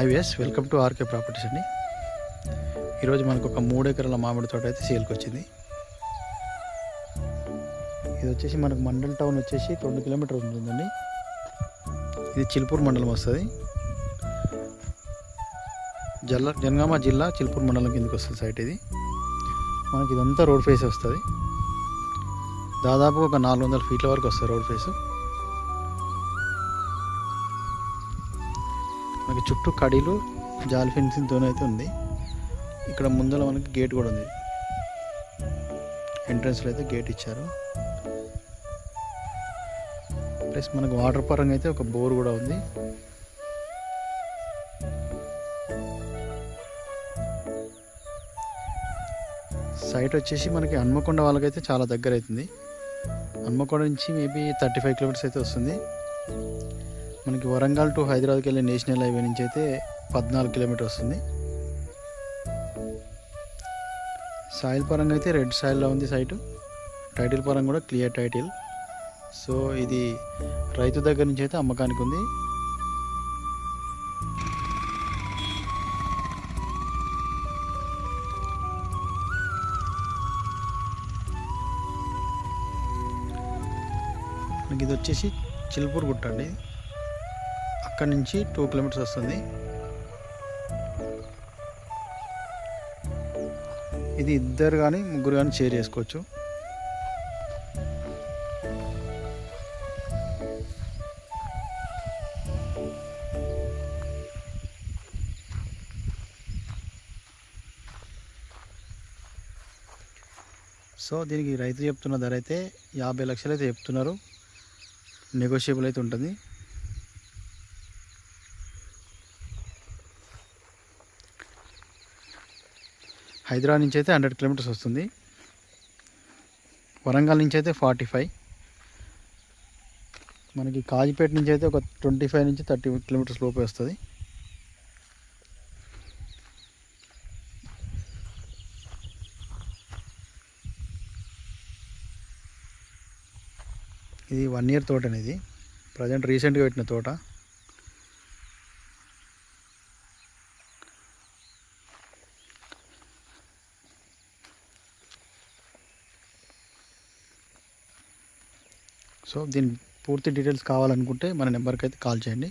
Highways welcome to RK properties అండి. ఈరోజు మనకు ఒక మూడు ఎకరాల మామిడి తోట అయితే సేల్కి వచ్చింది. ఇది వచ్చేసి మనకు మండల్ టౌన్ వచ్చేసి రెండు కిలోమీటర్ ఉంటుందండి. ఇది చిల్పూర్ మండలం వస్తుంది. జల్ల జనగామ జిల్లా చిల్పూర్ మండలం కిందకి వస్తుంది సైట్ ఇది. మనకి ఇదంతా రోడ్ ఫేస్ వస్తుంది. దాదాపు ఒక నాలుగు వందల ఫీట్ల వరకు వస్తుంది రోడ్ ఫేస్ మనకి చుట్టూ కడీలు జాల్ ఫెన్సింగ్తోనే అయితే ఉంది. ఇక్కడ ముందర మనకి గేట్ కూడా ఉంది. ఎంట్రన్స్లో అయితే గేట్ ఇచ్చారు. ప్లస్ మనకు వాటర్ పరంగా అయితే ఒక బోర్ కూడా ఉంది. సైట్ వచ్చేసి మనకి హన్మకొండ వాళ్ళకైతే చాలా దగ్గర అవుతుంది. హన్మకొండ నుంచి మేబీ థర్టీ ఫైవ్ కిలోమీటర్స్ అయితే వస్తుంది. మనకి వరంగల్ టు హైదరాబాద్కి వెళ్ళే నేషనల్ హైవే నుంచి అయితే పద్నాలుగు కిలోమీటర్ వస్తుంది. సాయిల్ పరంగా అయితే రెడ్ సాయిల్లో ఉంది సైటు. టైటిల్ పరంగా కూడా క్లియర్ టైటిల్. సో ఇది రైతు దగ్గర నుంచి అయితే అమ్మకానికి ఉంది. మనకి ఇది వచ్చేసి చిల్పూర్ గుట్ట అండి. అక్కడి నుంచి టూ కిలోమీటర్స్ వస్తుంది. ఇది ఇద్దరు కానీ ముగ్గురు కానీ షేర్ చేసుకోవచ్చు. సో దీనికి రైతు చెప్తున్న ధర అయితే యాభై లక్షలు అయితే చెప్తున్నారు. నెగోషియబుల్ అయితే ఉంటుంది. హైదరాబాద్ నుంచి అయితే హండ్రెడ్ కిలోమీటర్స్ వస్తుంది. వరంగల్ నుంచి అయితే ఫార్టీ ఫైవ్. మనకి కాజీపేట నుంచి అయితే ఒక ట్వంటీ ఫైవ్ నుంచి థర్టీ కిలోమీటర్స్ లోపే వస్తుంది. ఇది వన్ ఇయర్ తోట అనేది. ప్రజెంట్ రీసెంట్గా పెట్టిన తోట. సో దీని పూర్తి డీటెయిల్స్ కావాలనుకుంటే మన నెంబర్కి అయితే కాల్ చేయండి.